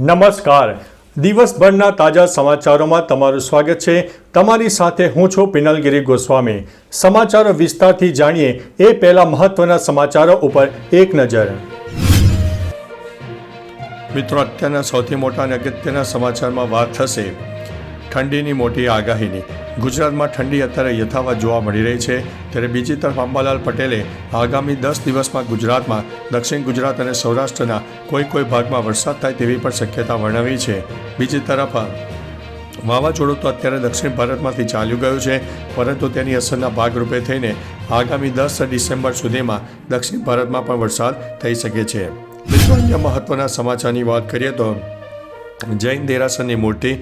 નમસ્કાર. દિવસભરના તાજા સમાચારોમાં તમારું સ્વાગત છે. તમારી સાથે હું છું પિનલગીરી ગોસ્વામી. સમાચારો વિસ્તારથી જાણીએ એ પહેલા મહત્વના સમાચારો ઉપર એક નજર. મિત્રો, અત્યારના સૌથી મોટા અને અગત્યના સમાચારમાં વાત થશે. ઠંડીની મોટી આગાહીની. ગુજરાતમાં ઠંડી અત્યારે યથાવત જોવા મળી રહી છે. ત્યારે બીજી તરફ અંબાલાલ પટેલે આગામી દસ દિવસમાં ગુજરાતમાં, દક્ષિણ ગુજરાત અને સૌરાષ્ટ્રના કોઈ કોઈ ભાગમાં વરસાદ થાય તેવી પણ શક્યતા વર્ણવી છે. બીજી તરફ, વાવાઝોડું તો અત્યારે દક્ષિણ ભારતમાંથી ચાલ્યું ગયું છે, પરંતુ તેની અસરના ભાગરૂપે થઈને આગામી દસ ડિસેમ્બર સુધીમાં દક્ષિણ ભારતમાં પણ વરસાદ થઈ શકે છે. મિત્રો અન્ય મહત્વના સમાચારની વાત કરીએ તો જૈન દેરાસરની મૂર્તિ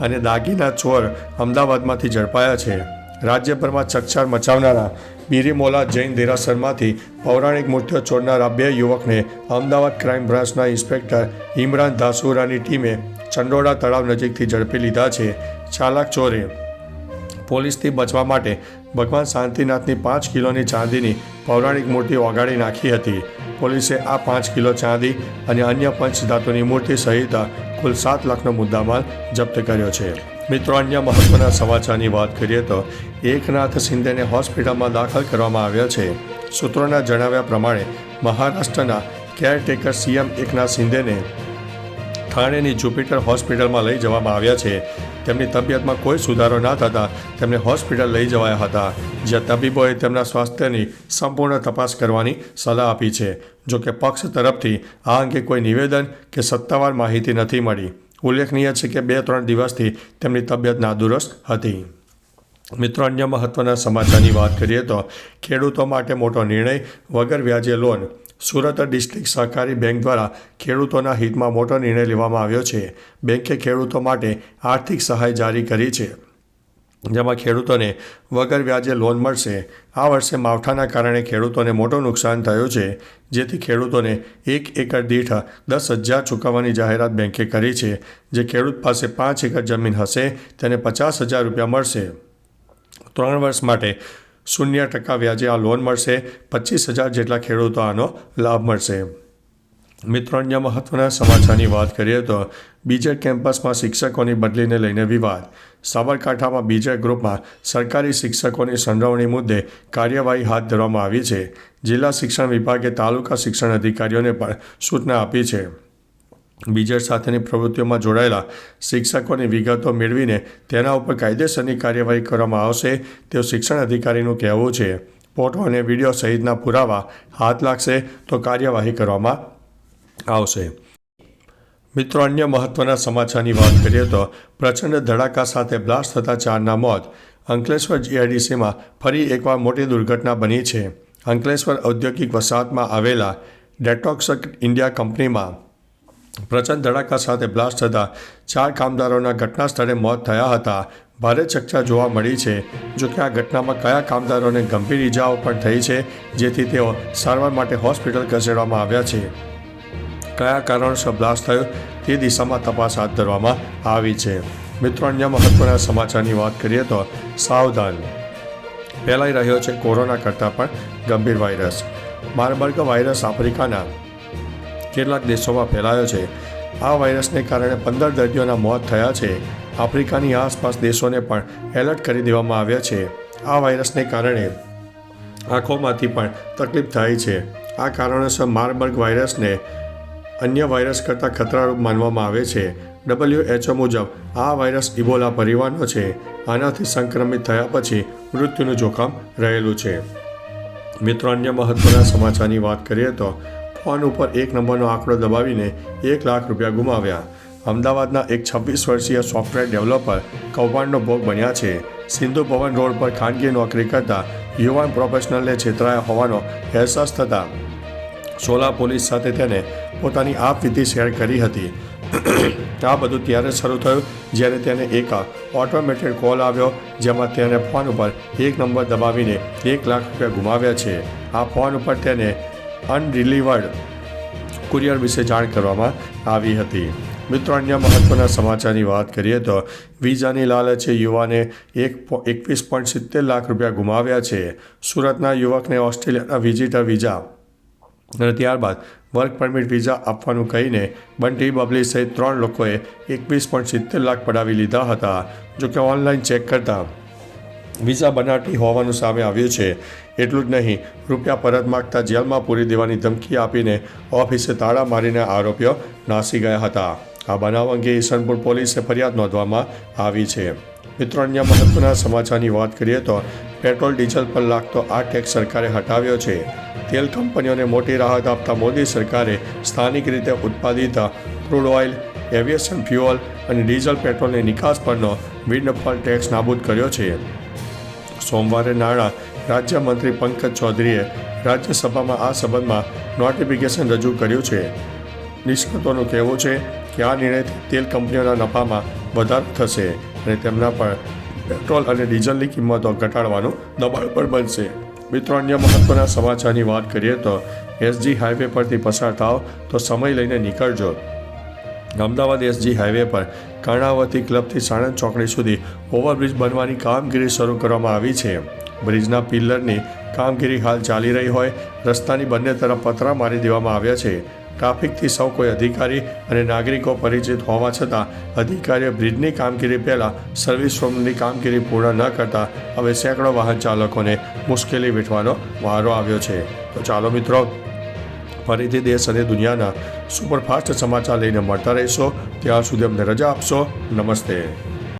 અને દાગીના ચોર અમદાવાદમાંથી ઝડપાયા છે. રાજ્યભરમાં ચકચાર મચાવનારા બિરીમોલા જૈન દેરાસરમાંથી પૌરાણિક મૂર્તિઓ ચોરનારા બે યુવકને અમદાવાદ ક્રાઇમ બ્રાન્ચના ઇન્સ્પેક્ટર ઇમરાન ધાસુરાની ટીમે ચંડોળા તળાવ નજીકથી ઝડપી લીધા છે. ચાલાક ચોરે પોલીસથી બચવા માટે ભગવાન શાંતિનાથની પાંચ કિલોની ચાંદીની પૌરાણિક મૂર્તિ ઓગાળી નાખી હતી. પોલીસે આ પાંચ કિલો ચાંદી અને અન્ય પંચધાતુની મૂર્તિ સહિત કુલ સાત લાખનો મુદ્દામાલ જપ્ત કર્યો છે. મિત્રો, અન્ય મહત્વના સમાચારની વાત કરીએ તો એકનાથ શિંદેને હોસ્પિટલમાં દાખલ કરવામાં આવ્યા છે. સૂત્રોના જણાવ્યા પ્રમાણે, મહારાષ્ટ્રના કેરટેકર સીએમ એકનાથ શિંદેને થાણેની જુપિટર હોસ્પિટલમાં લઈ જવામાં આવ્યા છે. તેમની તબિયતમાં કોઈ સુધારો ના થતાં તેમને હોસ્પિટલ લઈ જવાયા હતા, જ્યાં તબીબોએ તેમના સ્વાસ્થ્યની સંપૂર્ણ તપાસ કરવાની સલાહ આપી છે. જો કે પક્ષ તરફથી આ અંગે કોઈ નિવેદન કે સત્તાવાર માહિતી નથી મળી. ઉલ્લેખનીય છે કે બે ત્રણ દિવસથી તેમની તબિયત નાદુરસ્ત હતી. મિત્રો, અન્ય મહત્વના સમાચારની વાત કરીએ તો ખેડૂતો માટે મોટો નિર્ણય વગર વ્યાજે લોન સુરત ડિસ્ટ્રિક્ટ સહકારી બેંક દ્વારા ખેડૂતોના હિતમાં મોટો નિર્ણય લેવામાં આવ્યો છે. બેંકે ખેડૂતો માટે આર્થિક સહાય જારી કરી છે, જેમાં ખેડૂતોને વગર વ્યાજે લોન મળશે. આ વર્ષે માવઠાના કારણે ખેડૂતોને મોટું નુકસાન થયું છે, જેથી ખેડૂતોને એક એકર દીઠ દસ હજાર ચૂકવવાની જાહેરાત બેંકે કરી છે, જે ખેડૂત પાસે પાંચ એકર જમીન હશે, તેને પચાસ હજાર રૂપિયા મળશે. ત્રણ વર્ષ માટે શૂન્ય ટકા વ્યાજે આ લોન મળશે. પચીસ હજાર જેટલા ખેડૂતો આનો લાભ મળશે. મિત્રો, અન્ય મહત્વના સમાચારની વાત કરીએ તો બીજે કેમ્પસમાં શિક્ષકોની બદલીને લઈને વિવાદ. સાબરકાંઠામાં બીજે ગ્રુપમાં સરકારી શિક્ષકોની સંડોવણી મુદ્દે કાર્યવાહી હાથ ધરવામાં આવી છે. જિલ્લા શિક્ષણ વિભાગે તાલુકા શિક્ષણ અધિકારીઓને પણ સૂચના આપી છે. બીજેડ સાથેની પ્રવૃત્તિઓમાં જોડાયેલા શિક્ષકોની વિગતો મેળવીને તેના ઉપર કાયદેસરની કાર્યવાહી કરવામાં આવશે તેવું શિક્ષણ અધિકારીનું કહેવું છે. ફોટો અને વીડિયો સહિતના પુરાવા હાથ લાગશે તો કાર્યવાહી કરવામાં આવશે. મિત્રો, અન્ય મહત્વના સમાચારની વાત કરીએ તો પ્રચંડ ધડાકા સાથે બ્લાસ્ટ થતા ચારના મોત. અંકલેશ્વર જીઆઈડીસીમાં ફરી એકવાર મોટી દુર્ઘટના બની છે. અંકલેશ્વર ઔદ્યોગિક વસાહતમાં આવેલા ડેટોક્સ ઇન્ડિયા કંપનીમાં પ્રચંડ ધડાકા સાથે બ્લાસ્ટ થતાં ચાર કામદારોના ઘટના સ્થળે મોત થયા હતા. ભારે ચકચા જોવા મળી છે. જો કે આ ઘટનામાં કયા કામદારોને ગંભીર ઇજાઓ પણ થઈ છે, જેથી તેઓ સારવાર માટે હોસ્પિટલ ખસેડવામાં આવ્યા છે. કયા કારણોસર બ્લાસ્ટ થયો તે દિશામાં તપાસ હાથ ધરવામાં આવી છે. મિત્રો, અન્ય મહત્વના સમાચારની વાત કરીએ તો સાવધાન. ફેલાઈ રહ્યો છે કોરોના કરતાં પણ ગંભીર વાયરસ. માર્બર્ગ વાયરસ આફ્રિકાના કેટલાક દેશોમાં ફેલાયો છે. આ વાયરસને કારણે પંદર દર્દીઓના મોત થયા છે. આફ્રિકાની આસપાસ દેશોને પણ એલર્ટ કરી દેવામાં આવ્યા છે. આ વાયરસને કારણે આંખોમાંથી પણ તકલીફ થાય છે. આ કારણોસર મારબર્ગ વાયરસને અન્ય વાયરસ કરતાં ખતરારૂપ માનવામાં આવે છે. ડબલ્યુએચઓ મુજબ, આ વાયરસ ઇબોલા પરિવારનો છે. આનાથી સંક્રમિત થયા પછી મૃત્યુનું જોખમ રહેલું છે. મિત્રો, અન્ય મહત્ત્વના સમાચારની વાત કરીએ તો ફોન ઉપર એક નંબરનો આંકડો દબાવીને એક લાખ રૂપિયા ગુમાવ્યા. અમદાવાદના એક છવ્વીસ વર્ષીય સોફ્ટવેર ડેવલપર કૌભાંડનો ભોગ બન્યા છે. સિંધુ ભવન રોડ પર ખાનગી નોકરી કરતા યુવાન પ્રોફેશનલને છેતરાયા હોવાનો અહેસાસ થતાં સોલા પોલીસ સાથે તેને પોતાની આપવીતી શેર કરી હતી. આ બધું ત્યારે શરૂ થયું જ્યારે તેને એક ઓટોમેટેડ કોલ આવ્યો જેમાં તેને ફોન ઉપર એક નંબર દબાવીને એક લાખ રૂપિયા ગુમાવ્યા છે. આ ફોન ઉપર તેને અનડિલિવર્ડ કુરિયર વિશે જાણ કરવામાં આવી હતી. મિત્રો, અન્ય મહત્વના સમાચારની વાત કરીએ તો વિઝાની લાલચે યુવાને એક એકવીસ પોઈન્ટ સિત્તેર લાખ રૂપિયા ગુમાવ્યા છે. સુરતના યુવકને ઓસ્ટ્રેલિયાના વિઝિટર વિઝા અને ત્યારબાદ વર્ક પરમિટ વિઝા આપવાનું કહીને બંટી બબલી સહિત ત્રણ લોકોએ એકવીસ પોઈન્ટ સિત્તેર લાખ પડાવી લીધા હતા, જોકે ઓનલાઈન ચેક કરતાં વિઝા બનાવટી હોવાનું સામે આવ્યું છે. એટલું જ નહીં, રૂપિયા પરત માગતા જેલમાં પૂરી દેવાની ધમકી આપીને ઓફિસે તાળા મારીને આરોપીઓ નાસી ગયા હતા. આ બનાવ અંગે ઈસનપુર પોલીસે ફરિયાદ નોંધવામાં આવી છે. મિત્રો, અન્ય મહત્વના સમાચારની વાત કરીએ તો પેટ્રોલ, ડીઝલ પર લાગતો આ ટેક્સ સરકારે હટાવ્યો છે. તેલ કંપનીઓને મોટી રાહત આપતા મોદી સરકારે સ્થાનિક રીતે ઉત્પાદિત ક્રૂડ ઓઇલ, એવિએશન ફ્યુઅલ અને ડીઝલ પેટ્રોલની નિકાસ પરનો વિન્ડફોલ ટેક્સ નાબૂદ કર્યો છે. સોમવારે નાણાં રાજ્યમંત્રી પંકજ ચૌધરીએ રાજ્યસભામાં આ સંબંધમાં નોટિફિકેશન રજૂ કર્યું છે. નિષ્ણાતોનું કહેવું છે કે આ નિર્ણયથી તેલ કંપનીઓના નફામાં વધારો થશે અને તેમના પર પેટ્રોલ અને ડીઝલની કિંમતો ઘટાડવાનું દબાણ પણ બનશે. મિત્રો, અન્ય મહત્વના સમાચારની વાત કરીએ તો એસજી હાઈવે પરથી પસાર થાવ તો સમય લઈને નીકળજો. અમદાવાદ એસજી હાઈવે પર કર્ણાવતી ક્લબથી સાણંદ ચોકડી સુધી ઓવરબ્રિજ બનવાની કામગીરી શરૂ કરવામાં આવી છે. બ્રિજના પિલ્લરની કામગીરી હાલ ચાલી રહી હોય, રસ્તાની બંને તરફ પતરા મારી દેવામાં આવ્યા છે. ટ્રાફિકથી સૌ કોઈ અધિકારી અને નાગરિકો પરિચિત હોવા છતાં અધિકારીઓ બ્રિજની કામગીરી પહેલાં સર્વિસ રૂમની કામગીરી પૂર્ણ ન કરતા હવે સેંકડો વાહન ચાલકોને મુશ્કેલી વેઠવાનો વારો આવ્યો છે. તો ચાલો મિત્રો, ફરીથી દેશ અને દુનિયાના સુપરફાસ્ટ સમાચાર લઈને મળતા રહીશો. ત્યાં સુધી અમને રજા આપશો. નમસ્તે.